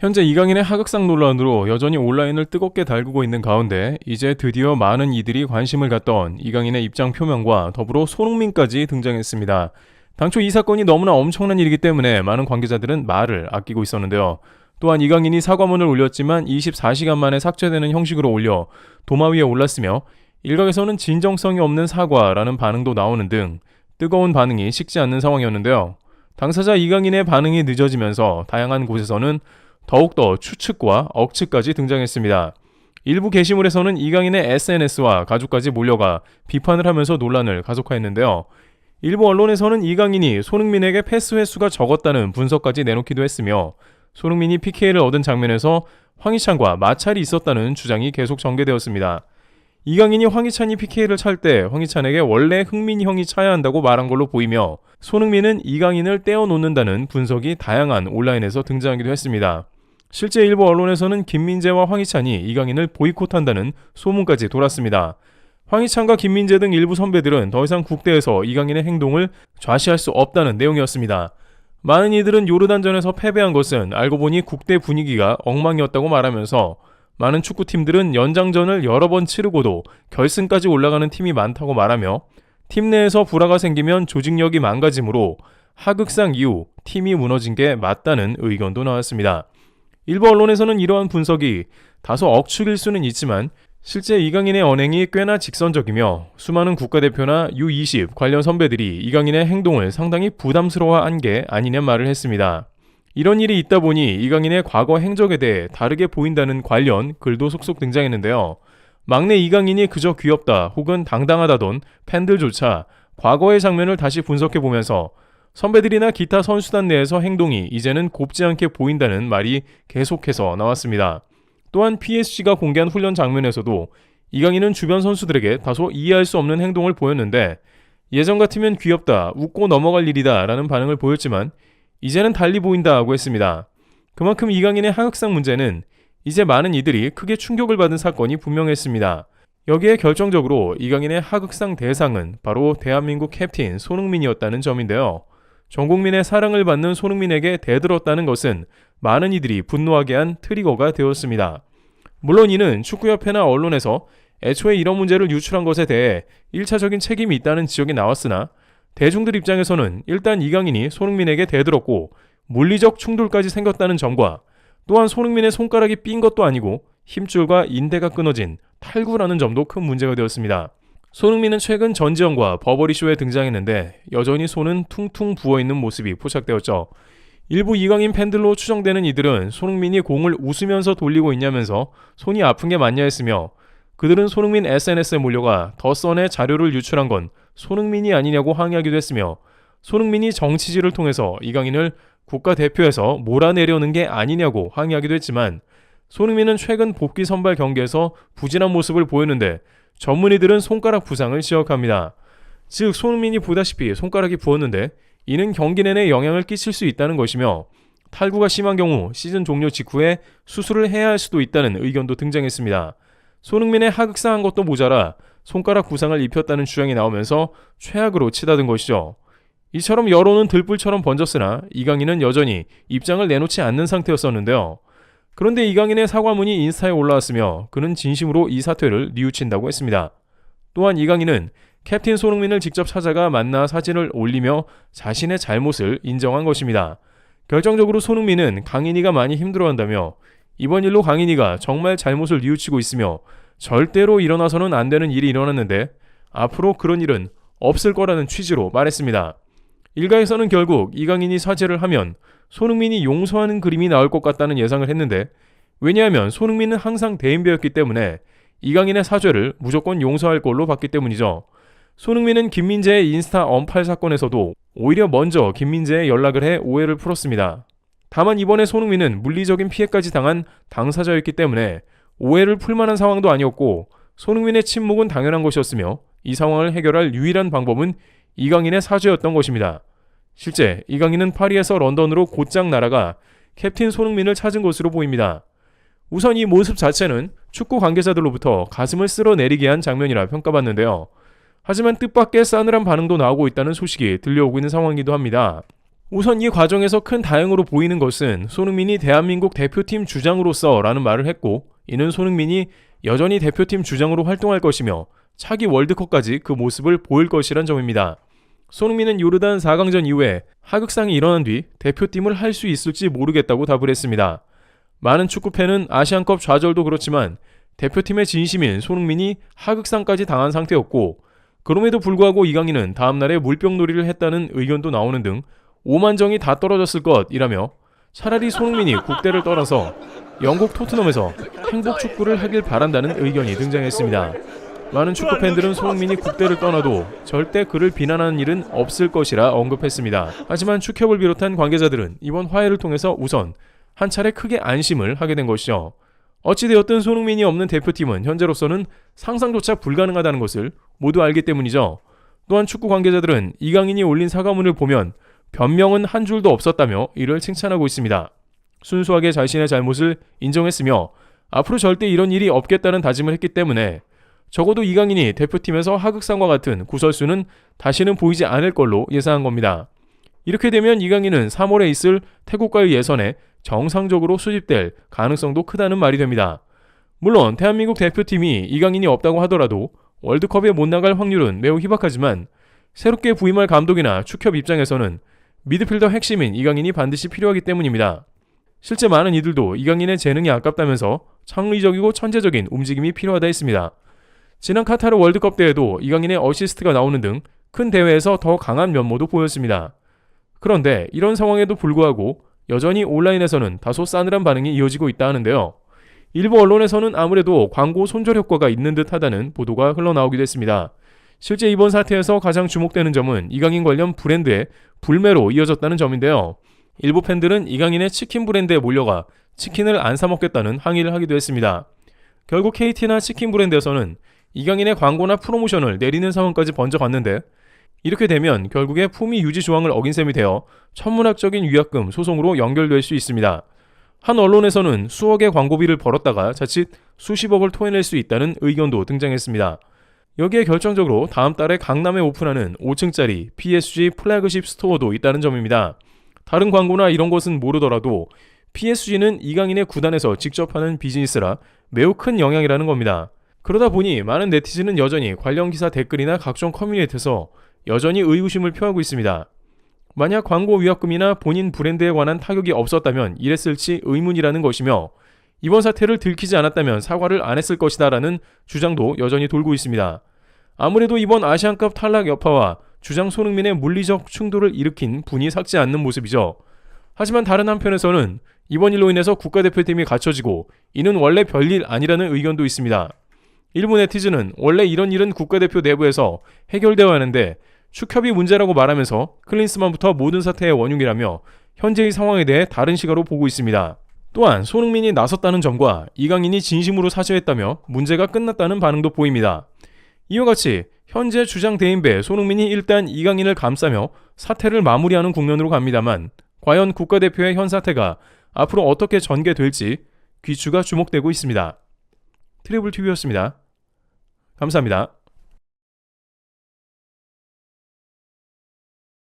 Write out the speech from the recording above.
현재 이강인의 하극상 논란으로 여전히 온라인을 뜨겁게 달구고 있는 가운데 이제 드디어 많은 이들이 관심을 갖던 이강인의 입장 표명과 더불어 손흥민까지 등장했습니다. 당초 이 사건이 너무나 엄청난 일이기 때문에 많은 관계자들은 말을 아끼고 있었는데요. 또한 이강인이 사과문을 올렸지만 24시간 만에 삭제되는 형식으로 올려 도마 위에 올랐으며 일각에서는 진정성이 없는 사과라는 반응도 나오는 등 뜨거운 반응이 식지 않는 상황이었는데요. 당사자 이강인의 반응이 늦어지면서 다양한 곳에서는 더욱더 추측과 억측까지 등장했습니다. 일부 게시물에서는 이강인의 SNS와 가족까지 몰려가 비판을 하면서 논란을 가속화했는데요. 일부 언론에서는 이강인이 손흥민에게 패스 횟수가 적었다는 분석까지 내놓기도 했으며 손흥민이 PK를 얻은 장면에서 황희찬과 마찰이 있었다는 주장이 계속 전개되었습니다. 이강인이 황희찬이 PK를 찰 때 황희찬에게 원래 흥민이 형이 차야 한다고 말한 걸로 보이며 손흥민은 이강인을 떼어놓는다는 분석이 다양한 온라인에서 등장하기도 했습니다. 실제 일부 언론에서는 김민재와 황희찬이 이강인을 보이콧한다는 소문까지 돌았습니다. 황희찬과 김민재 등 일부 선배들은 더 이상 국대에서 이강인의 행동을 좌시할 수 없다는 내용이었습니다. 많은 이들은 요르단전에서 패배한 것은 알고 보니 국대 분위기가 엉망이었다고 말하면서 많은 축구팀들은 연장전을 여러 번 치르고도 결승까지 올라가는 팀이 많다고 말하며 팀 내에서 불화가 생기면 조직력이 망가지므로 하극상 이후 팀이 무너진 게 맞다는 의견도 나왔습니다. 일부 언론에서는 이러한 분석이 다소 억측일 수는 있지만 실제 이강인의 언행이 꽤나 직선적이며 수많은 국가대표나 U20 관련 선배들이 이강인의 행동을 상당히 부담스러워한 게 아니냐 말을 했습니다. 이런 일이 있다 보니 이강인의 과거 행적에 대해 다르게 보인다는 관련 글도 속속 등장했는데요. 막내 이강인이 그저 귀엽다 혹은 당당하다던 팬들조차 과거의 장면을 다시 분석해 보면서 선배들이나 기타 선수단 내에서 행동이 이제는 곱지 않게 보인다는 말이 계속해서 나왔습니다. 또한 PSG가 공개한 훈련 장면에서도 이강인은 주변 선수들에게 다소 이해할 수 없는 행동을 보였는데 예전 같으면 귀엽다, 웃고 넘어갈 일이다 라는 반응을 보였지만 이제는 달리 보인다고 했습니다. 그만큼 이강인의 하극상 문제는 이제 많은 이들이 크게 충격을 받은 사건이 분명했습니다. 여기에 결정적으로 이강인의 하극상 대상은 바로 대한민국 캡틴 손흥민이었다는 점인데요. 전 국민의 사랑을 받는 손흥민에게 대들었다는 것은 많은 이들이 분노하게 한 트리거가 되었습니다. 물론 이는 축구협회나 언론에서 애초에 이런 문제를 유출한 것에 대해 1차적인 책임이 있다는 지적이 나왔으나 대중들 입장에서는 일단 이강인이 손흥민에게 대들었고 물리적 충돌까지 생겼다는 점과 또한 손흥민의 손가락이 삔 것도 아니고 힘줄과 인대가 끊어진 탈구라는 점도 큰 문제가 되었습니다. 손흥민은 최근 전지현과 버버리쇼에 등장했는데 여전히 손은 퉁퉁 부어있는 모습이 포착되었죠. 일부 이강인 팬들로 추정되는 이들은 손흥민이 공을 웃으면서 돌리고 있냐면서 손이 아픈 게 맞냐 했으며 그들은 손흥민 SNS에 몰려가 더선의 자료를 유출한 건 손흥민이 아니냐고 항의하기도 했으며 손흥민이 정치질을 통해서 이강인을 국가대표에서 몰아내려는 게 아니냐고 항의하기도 했지만 손흥민은 최근 복귀 선발 경기에서 부진한 모습을 보였는데 전문의들은 손가락 부상을 지적합니다. 즉 손흥민이 보다시피 손가락이 부었는데 이는 경기 내내 영향을 끼칠 수 있다는 것이며 탈구가 심한 경우 시즌 종료 직후에 수술을 해야 할 수도 있다는 의견도 등장했습니다. 손흥민의 하극상한 것도 모자라 손가락 부상을 입혔다는 주장이 나오면서 최악으로 치닫은 것이죠. 이처럼 여론은 들불처럼 번졌으나 이강인은 여전히 입장을 내놓지 않는 상태였었는데요. 그런데 이강인의 사과문이 인스타에 올라왔으며 그는 진심으로 이 사퇴를 뉘우친다고 했습니다. 또한 이강인은 캡틴 손흥민을 직접 찾아가 만나 사진을 올리며 자신의 잘못을 인정한 것입니다. 결정적으로 손흥민은 강인이가 많이 힘들어한다며 이번 일로 강인이가 정말 잘못을 뉘우치고 있으며 절대로 일어나서는 안 되는 일이 일어났는데 앞으로 그런 일은 없을 거라는 취지로 말했습니다. 일가에서는 결국 이강인이 사죄를 하면 손흥민이 용서하는 그림이 나올 것 같다는 예상을 했는데 왜냐하면 손흥민은 항상 대인배였기 때문에 이강인의 사죄를 무조건 용서할 걸로 봤기 때문이죠. 손흥민은 김민재의 인스타 언팔 사건에서도 오히려 먼저 김민재에 연락을 해 오해를 풀었습니다. 다만 이번에 손흥민은 물리적인 피해까지 당한 당사자였기 때문에 오해를 풀 만한 상황도 아니었고 손흥민의 침묵은 당연한 것이었으며 이 상황을 해결할 유일한 방법은 이강인의 사죄였던 것입니다. 실제 이강인은 파리에서 런던으로 곧장 날아가 캡틴 손흥민을 찾은 것으로 보입니다. 우선 이 모습 자체는 축구 관계자들로부터 가슴을 쓸어내리게 한 장면이라 평가받는데요. 하지만 뜻밖의 싸늘한 반응도 나오고 있다는 소식이 들려오고 있는 상황이기도 합니다. 우선 이 과정에서 큰 다행으로 보이는 것은 손흥민이 대한민국 대표팀 주장으로서 라는 말을 했고 이는 손흥민이 여전히 대표팀 주장으로 활동할 것이며 차기 월드컵까지 그 모습을 보일 것이란 점입니다. 손흥민은 요르단 4강전 이후에 하극상이 일어난 뒤 대표팀을 할 수 있을지 모르겠다고 답을 했습니다. 많은 축구팬은 아시안컵 좌절도 그렇지만 대표팀의 진심인 손흥민이 하극상까지 당한 상태였고 그럼에도 불구하고 이강인은 다음날에 물병놀이를 했다는 의견도 나오는 등 오만정이 다 떨어졌을 것이라며 차라리 손흥민이 국대를 떠나서 영국 토트넘에서 행복 축구를 하길 바란다는 의견이 등장했습니다. 많은 축구 팬들은 손흥민이 국대를 떠나도 절대 그를 비난하는 일은 없을 것이라 언급했습니다. 하지만 축협을 비롯한 관계자들은 이번 화해를 통해서 우선 한 차례 크게 안심을 하게 된 것이죠. 어찌되었든 손흥민이 없는 대표팀은 현재로서는 상상조차 불가능하다는 것을 모두 알기 때문이죠. 또한 축구 관계자들은 이강인이 올린 사과문을 보면 변명은 한 줄도 없었다며 이를 칭찬하고 있습니다. 순수하게 자신의 잘못을 인정했으며 앞으로 절대 이런 일이 없겠다는 다짐을 했기 때문에 적어도 이강인이 대표팀에서 하극상과 같은 구설수는 다시는 보이지 않을 걸로 예상한 겁니다. 이렇게 되면 이강인은 3월에 있을 태국과의 예선에 정상적으로 수집될 가능성도 크다는 말이 됩니다. 물론 대한민국 대표팀이 이강인이 없다고 하더라도 월드컵에 못 나갈 확률은 매우 희박하지만 새롭게 부임할 감독이나 축협 입장에서는 미드필더 핵심인 이강인이 반드시 필요하기 때문입니다. 실제 많은 이들도 이강인의 재능이 아깝다면서 창의적이고 천재적인 움직임이 필요하다 했습니다. 지난 카타르 월드컵 때에도 이강인의 어시스트가 나오는 등 큰 대회에서 더 강한 면모도 보였습니다. 그런데 이런 상황에도 불구하고 여전히 온라인에서는 다소 싸늘한 반응이 이어지고 있다 하는데요. 일부 언론에서는 아무래도 광고 손절 효과가 있는 듯 하다는 보도가 흘러나오기도 했습니다. 실제 이번 사태에서 가장 주목되는 점은 이강인 관련 브랜드의 불매로 이어졌다는 점인데요. 일부 팬들은 이강인의 치킨 브랜드에 몰려가 치킨을 안 사먹겠다는 항의를 하기도 했습니다. 결국 KT나 치킨 브랜드에서는 이강인의 광고나 프로모션을 내리는 상황까지 번져갔는데 이렇게 되면 결국에 품위 유지 조항을 어긴 셈이 되어 천문학적인 위약금 소송으로 연결될 수 있습니다. 한 언론에서는 수억의 광고비를 벌었다가 자칫 수십억을 토해낼 수 있다는 의견도 등장했습니다. 여기에 결정적으로 다음 달에 강남에 오픈하는 5층짜리 PSG 플래그십 스토어도 있다는 점입니다. 다른 광고나 이런 것은 모르더라도 PSG는 이강인의 구단에서 직접 하는 비즈니스라 매우 큰 영향이라는 겁니다. 그러다 보니 많은 네티즌은 여전히 관련 기사 댓글이나 각종 커뮤니티에서 여전히 의구심을 표하고 있습니다. 만약 광고 위약금이나 본인 브랜드에 관한 타격이 없었다면 이랬을지 의문이라는 것이며 이번 사태를 들키지 않았다면 사과를 안 했을 것이다라는 주장도 여전히 돌고 있습니다. 아무래도 이번 아시안컵 탈락 여파와 주장 손흥민의 물리적 충돌을 일으킨 분이 삭지 않는 모습이죠. 하지만 다른 한편에서는 이번 일로 인해서 국가대표팀이 갖춰지고 이는 원래 별일 아니라는 의견도 있습니다. 일부 네티즌은 원래 이런 일은 국가대표 내부에서 해결되어야 하는데 축협이 문제라고 말하면서 클린스만부터 모든 사태의 원흉이라며 현재의 상황에 대해 다른 시각으로 보고 있습니다. 또한 손흥민이 나섰다는 점과 이강인이 진심으로 사죄했다며 문제가 끝났다는 반응도 보입니다. 이와 같이 현재 주장 대인배 손흥민이 일단 이강인을 감싸며 사태를 마무리하는 국면으로 갑니다만 과연 국가대표의 현 사태가 앞으로 어떻게 전개될지 귀추가 주목되고 있습니다. 트리블 TV였습니다. 감사합니다.